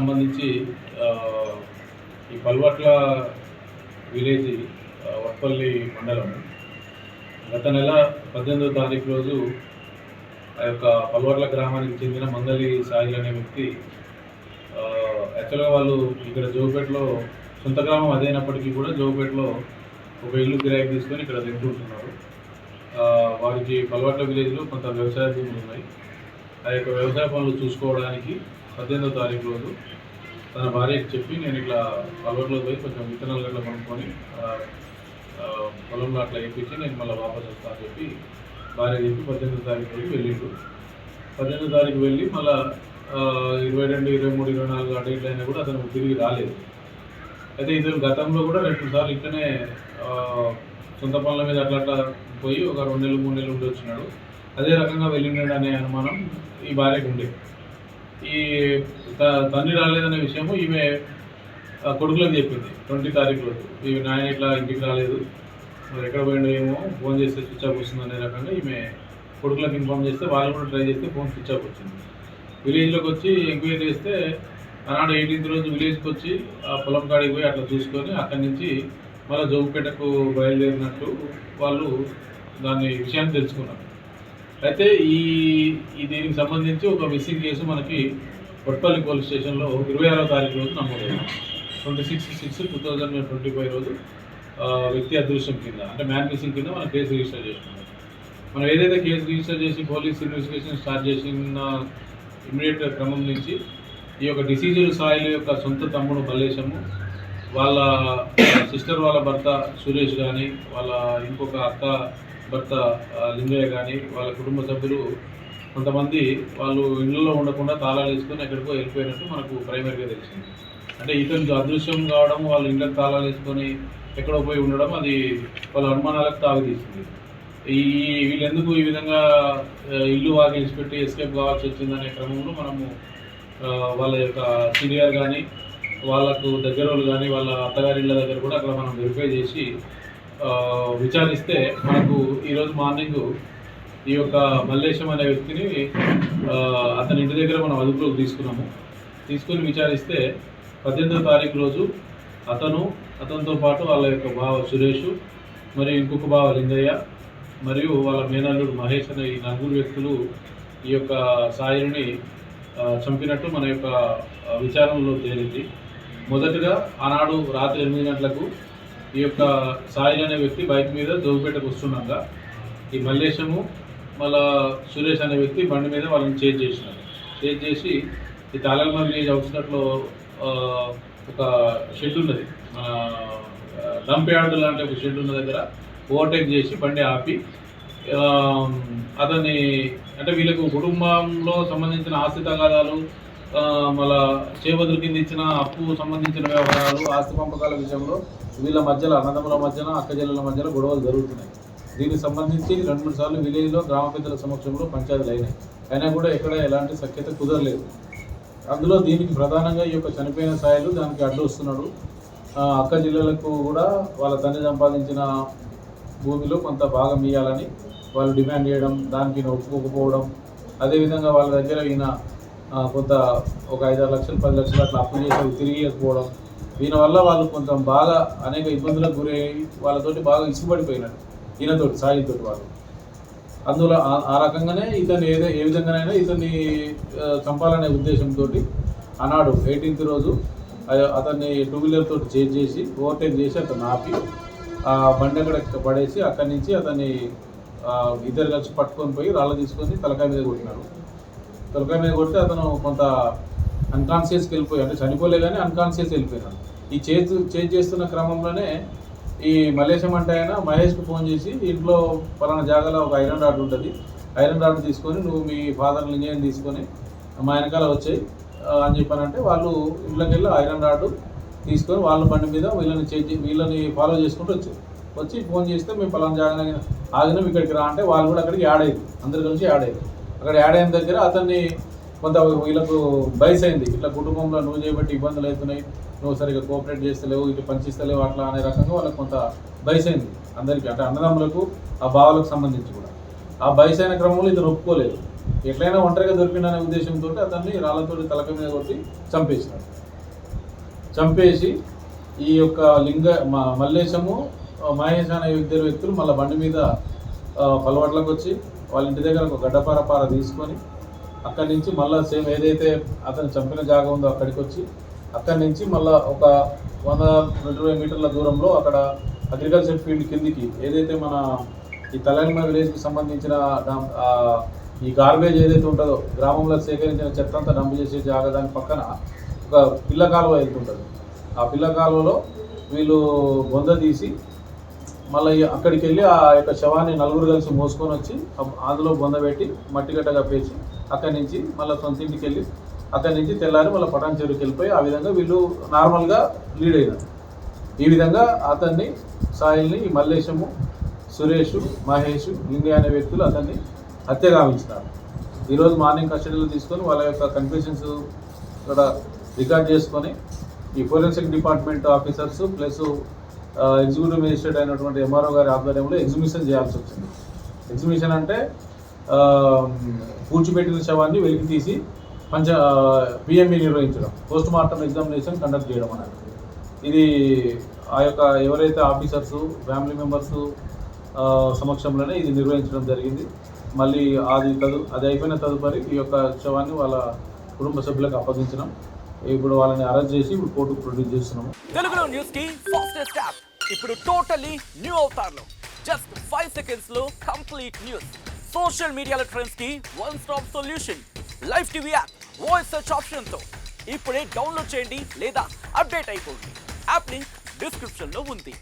సంబంధించి ఈ పల్వట్ల విలేజ్ వత్పల్లి వట్పల్లి మండలం. గత నెల పద్దెనిమిదో తారీఖు రోజు ఆ యొక్క పల్వట్ల గ్రామానికి చెందిన మంగళి సాయిల్ అనే వ్యక్తి యాక్చువల్గా వాళ్ళు ఇక్కడ జోపేటలో సొంత గ్రామం అదైనప్పటికీ కూడా జోపేటలో ఒక ఇల్లు కిరాయికి తీసుకొని ఇక్కడ తింటుంటున్నారు. వారికి పల్వట్ల విలేజ్లో కొంత వ్యవసాయ భూములు ఉన్నాయి. ఆ యొక్క వ్యవసాయ పనులు చూసుకోవడానికి పద్దెనిమిదో తారీఖు రోజు తన భార్యకి చెప్పి నేను ఇట్లా పల్వర్లో పోయి కొంచెం విత్తనాలు గట్లా కొనుక్కొని పొలంలో అట్లా వేయించి నేను మళ్ళీ వాపస్ వస్తా అని చెప్పి భార్య చెప్పి పద్దెనిమిది తారీఖు వెళ్ళి వెళ్ళిండు. పద్దెనిమిది తారీఖు వెళ్ళి మళ్ళీ ఇరవై రెండు ఇరవై మూడు ఇరవై నాలుగు ఆ డేట్లు అయినా కూడా అతను తిరిగి రాలేదు. అయితే ఇతను గతంలో కూడా రెండు సార్లు ఇట్లనే సొంత పనుల మీద అట్లా అట్లా పోయి ఒక రెండు నెలలు మూడు నెలలు ఉండి వచ్చినాడు. అదే రకంగా వెళ్ళినాడు అనే అనుమానం ఈ భార్యకు ఉండేది ఈ తండ్రి రాలేదనే విషయము ఈమె ఆ, కొడుకులకు చెప్పింది. ట్వంటీ తారీఖు రోజు ఈ నాయన ఇట్లా ఇంటికి రాలేదు. మరి ఎక్కడ పోయిండో ఏమో ఫోన్ చేస్తే స్విచ్ ఆఫ్ వస్తుంది అనే రకంగా ఈమె కొడుకులకు ఇన్ఫామ్ చేస్తే వాళ్ళు కూడా ట్రై చేస్తే ఫోన్ స్విచ్ ఆఫ్ వచ్చింది. విలేజ్లోకి వచ్చి ఎంక్వైరీ చేస్తే ఆనాడు ఎయిటీన్త్ రోజు విలేజ్కి వచ్చి ఆ పొలం కాడికి పోయి అట్లా చూసుకొని అక్కడి నుంచి మళ్ళీ జోగుపేటకు బయలుదేరినట్టు వాళ్ళు దాని విషయాన్ని తెలుసుకున్నారు. అయితే ఈ ఈ దీనికి సంబంధించి ఒక మిస్సింగ్ కేసు మనకి కొట్పల్లి పోలీస్ స్టేషన్లో ఇరవై ఆరో తారీఖు రోజు నమోదైంది. Twenty six six two thousand twenty five రోజు వ్యక్తి అదృశ్యం కింద అంటే మ్యాన్ మిస్సింగ్ కింద మనం కేసు రిజిస్టర్ చేసుకున్నాం మనం ఏదైతే కేసు రిజిస్టర్ చేసి పోలీస్ ఇన్వెస్టిగేషన్ స్టార్ట్ చేసిన ఇమీడియట్ క్రమం నుంచి ఈ యొక్క డిసీజుల్ సాయిల్ యొక్క సొంత తమ్ముడు మల్లేశము వాళ్ళ సిస్టర్ వాళ్ళ భర్త సురేష్ కానీ వాళ్ళ ఇంకొక అక్క భర్త లింగయ్య కానీ వాళ్ళ కుటుంబ సభ్యులు కొంతమంది వాళ్ళు ఇళ్ళలో ఉండకుండా తాళాలు వేసుకొని ఎక్కడికో వెళ్ళిపోయినట్టు మనకు ప్రైమరీగా తెలిసింది. అంటే ఇతనికి అదృశ్యం కావడం వాళ్ళు ఇళ్ళకి తాళాలు వేసుకొని ఎక్కడో పోయి ఉండడం అది వాళ్ళ అనుమానాలకు తాగుతీస్తుంది ఈ వీళ్ళు ఎందుకు ఈ విధంగా ఇల్లు వాకిల్స్ పెట్టి ఎస్కేప్ కావాల్సి వచ్చిందనే క్రమంలో మనము వాళ్ళ యొక్క సీనియర్ కానీ వాళ్ళకు దగ్గర వాళ్ళు కానీ వాళ్ళ అత్తగారి ఇళ్ళ దగ్గర కూడా అక్కడ మనం వెరిఫై చేసి విచారిస్తే మనకు ఈరోజు మార్నింగ్ ఈ యొక్క మల్లేశం అనే వ్యక్తిని అతని ఇంటి దగ్గర మనం అదుపులోకి తీసుకున్నాము. తీసుకుని విచారిస్తే పద్దెనిమిదో తారీఖు రోజు అతను అతనితో పాటు వాళ్ళ యొక్క బావ సురేష్ మరియు ఇంకొక బావ లింగయ్య మరియు వాళ్ళ మేనల్లుడు మహేష్ అనే ఈ నలుగురు వ్యక్తులు ఈ యొక్క సాయిని చంపినట్టు మన యొక్క విచారణలో తేలింది. మొదటగా ఆనాడు రాత్రి ఎనిమిది గంటలకు ఈ యొక్క సాయిల్ అనే వ్యక్తి బైక్ మీద దోగుపేటకు వస్తుండగా ఈ మల్లేశము మళ్ళా సురేష్ అనే వ్యక్తి బండి మీద వాళ్ళని చేజ్ చేసినారు. చేజ్ చేసి ఈ తాళల్మ విలేజ్ అవుట్స్కట్లో ఒక షెడ్ ఉన్నది. మన డంప్ యార్డ్ లాంటి ఒక షెడ్ ఉన్న దగ్గర ఓవర్టేక్ చేసి బండి ఆపి అతన్ని అంటే వీళ్ళకు కుటుంబంలో సంబంధించిన ఆస్తి తగాదాలు మళ్ళా చేపదులు కింద ఇచ్చిన అప్పు సంబంధించిన వ్యవహారాలు ఆస్తి పంపకాల విషయంలో వీళ్ళ మధ్యలో అన్నదమ్ముల మధ్యన అక్కజల్లుల మధ్యలో గొడవలు జరుగుతున్నాయి. దీనికి సంబంధించి రెండు మూడు సార్లు విలేజ్లో గ్రామ పెద్దల సమక్షంలో పంచాయతీలు అయినాయి. అయినా కూడా ఎక్కడ ఎలాంటి సఖ్యత కుదరలేదు. అందులో దీనికి ప్రధానంగా ఈ యొక్క చనిపోయిన సాయిలు దానికి అడ్డు వస్తున్నాడు. అక్క జిల్లాలకు కూడా వాళ్ళ తండ్రి సంపాదించిన భూమిలో కొంత భాగం ఇవ్వాలని వాళ్ళు డిమాండ్ చేయడం దానికి ఈయన ఒప్పుకోకపోవడం. అదేవిధంగా వాళ్ళ దగ్గర ఈయన కొంత ఒక ఐదారు లక్షలు పది లక్షలు అట్లా అప్పు చేసి తిరిగి ఇవ్వకపోవడం. దీనివల్ల వాళ్ళు కొంచెం బాగా అనేక ఇబ్బందులకు గురై వాళ్ళతోటి బాగా ఇసుబడిపోయినారు ఈయనతోటి సాయితోటి వాళ్ళు. అందులో ఆ- రకంగానే ఇతన్ని ఏదే ఏ విధంగానైనా ఇతన్ని చంపాలనే ఉద్దేశంతో ఆనాడు ఎయిటీన్త్ రోజు అతన్ని టూ వీలర్ తోటి చేసి ఓవర్టేక్ చేసి అతను ఆపి ఆ బండి అక్కడ పడేసి అక్కడి నుంచి అతన్ని ఇద్దరు కలిసి పట్టుకొని పోయి రాళ్ళు తీసుకొని తలకాయ మీద కొట్టినారు. తలకాయ మీద కొడితే అతను కొంత అన్కాన్షియస్కి వెళ్ళిపోయి అంటే చనిపోలే కానీ అన్కాన్షియస్ వెళ్ళిపోయినాడు. ఈ చేతు చేజ్ చేస్తున్న క్రమంలోనే ఈ మలేషం అంటే ఆయన మహేష్కి ఫోన్ చేసి ఇంట్లో పలానా జాగాలో ఒక ఐరన్ రాడ్ ఉంటుంది. ఐరన్ రాడ్ తీసుకొని నువ్వు మీ ఫాదర్ లింగేని తీసుకొని మా వెనకాల వచ్చాయి అని చెప్పానంటే వాళ్ళు ఇంట్లోకి వెళ్ళి ఐరన్ రాడ్ తీసుకొని వాళ్ళ బండి మీద వీళ్ళని చేంజ్ వీళ్ళని ఫాలో చేసుకుంటూ వచ్చారు. వచ్చి ఫోన్ చేస్తే మేము పలానా జాగా ఆగినాం ఇక్కడికి రా అంటే వాళ్ళు కూడా అక్కడికి యాడ్ అయ్యారు. అందరు కలిసి యాడ్ అయ్యారు. అక్కడ యాడ్ అయిన దగ్గర అతన్ని కొంత వీళ్ళకు బయస్ అయింది. ఇట్లా కుటుంబంలో నువ్వు చేయబట్టి ఇబ్బందులు అవుతున్నాయి. నువ్వు సరిగ్గా కోఆపరేట్ చేస్తలేవు ఇటు పనిచేస్తలేవు అట్లా అనే రకంగా వాళ్ళకి కొంత బయస్ అయింది. అందరికీ అంటే అన్నదమ్ములకు ఆ భావాలకు సంబంధించి కూడా. ఆ బయస్ అయిన క్రమంలో ఇతను ఒప్పుకోలేదు. ఎట్లయినా ఒంటరిగా దొరికిందనే ఉద్దేశంతో అతన్ని రాళ్ళతోటి తలక మీద కొట్టి చంపేసినారు చంపేసి ఈ యొక్క లింగ మా మల్లేశము మహేష్ అనే ఇద్దరు వ్యక్తులు మళ్ళీ బండి మీద ఆ, పలవట్లకు వచ్చి వాళ్ళ ఇంటి దగ్గర ఒక గడ్డపార పార తీసుకొని అక్కడి నుంచి మళ్ళీ సేమ్ ఏదైతే అతను చంపిన జాగా ఉందో అక్కడికి వచ్చి అక్కడి నుంచి మళ్ళీ ఒక వంద రెండు వేల మీటర్ల దూరంలో అక్కడ అగ్రికల్చర్ ఫీల్డ్ కిందికి ఏదైతే మన ఈ తలనిమ విలేజ్కి సంబంధించిన ఈ గార్బేజ్ ఏదైతే ఉంటుందో గ్రామంలో సేకరించిన చెత్త అంతా డంప్ చేసే జాగా దాని పక్కన ఒక పిల్ల కాలువ వెళ్తుంటుంది ఆ పిల్ల కాలువలో వీళ్ళు బొంద తీసి మళ్ళీ అక్కడికి వెళ్ళి ఆ యొక్క శవాన్ని నలుగురు కలిసి మోసుకొని వచ్చి అందులో బొంద పెట్టి మట్టిగట్ట కప్పేసి అక్కడి నుంచి మళ్ళీ సొంత ఇంటికి వెళ్ళి అక్కడి నుంచి తెల్లారి మళ్ళీ పటాన్ చెరువుకి వెళ్ళిపోయి ఆ విధంగా వీళ్ళు నార్మల్గా లీడ్ అయినారు. ఈ విధంగా అతన్ని సాయిల్ని ఈ మల్లేశము సురేష్ మహేష్ లింగయ్య అనే వ్యక్తులు అతన్ని హత్య గావించినారు. ఈరోజు మార్నింగ్ కస్టడీలో తీసుకొని వాళ్ళ యొక్క కన్ఫ్యూషన్స్ ఇక్కడ రికార్డ్ చేసుకొని ఈ forensic department officers plus executive magistrate అయినటువంటి ఎంఆర్ఓ గారి ఆధ్వర్యంలో ఎగ్జిబిషన్ చేయాల్సి వచ్చింది. ఎగ్జిబిషన్ అంటే ఆ, శవాన్ని వెలికి తీసి పంచ పిఎంఈ నిర్వహించడం పోస్ట్ మార్టం ఎగ్జామినేషన్ కండక్ట్ చేయడం అన్నది. ఇది ఆ యొక్క ఎవరైతే ఆఫీసర్సు ఫ్యామిలీ మెంబర్స్ సమక్షంలోనే ఇది నిర్వహించడం జరిగింది. మళ్ళీ అది తదు అది అయిపోయిన తదుపరి ఈ యొక్క శవాన్ని వాళ్ళ కుటుంబ సభ్యులకు అప్పగించడం ఇప్పుడు వాళ్ళని అరెస్ట్ చేసి ఇప్పుడు కోర్టుకు ప్రొడ్యూస్ చేస్తున్నాము. తెలుగులో న్యూస్కి ఫాస్టెస్ట్ యాప్ ఇప్పుడు టోటలీ న్యూ అవుతారు జస్ట్ ఫైవ్ సెకండ్స్లో కంప్లీట్ న్యూస్ సోషల్ మీడియాలో ట్రెండ్స్కి one stop solution live TV app voice search ఆప్షన్తో ఇప్పుడే డౌన్లోడ్ చేయండి లేదా అప్డేట్ అయిపోండి. యాప్ లింక్ డిస్క్రిప్షన్లో ఉంది.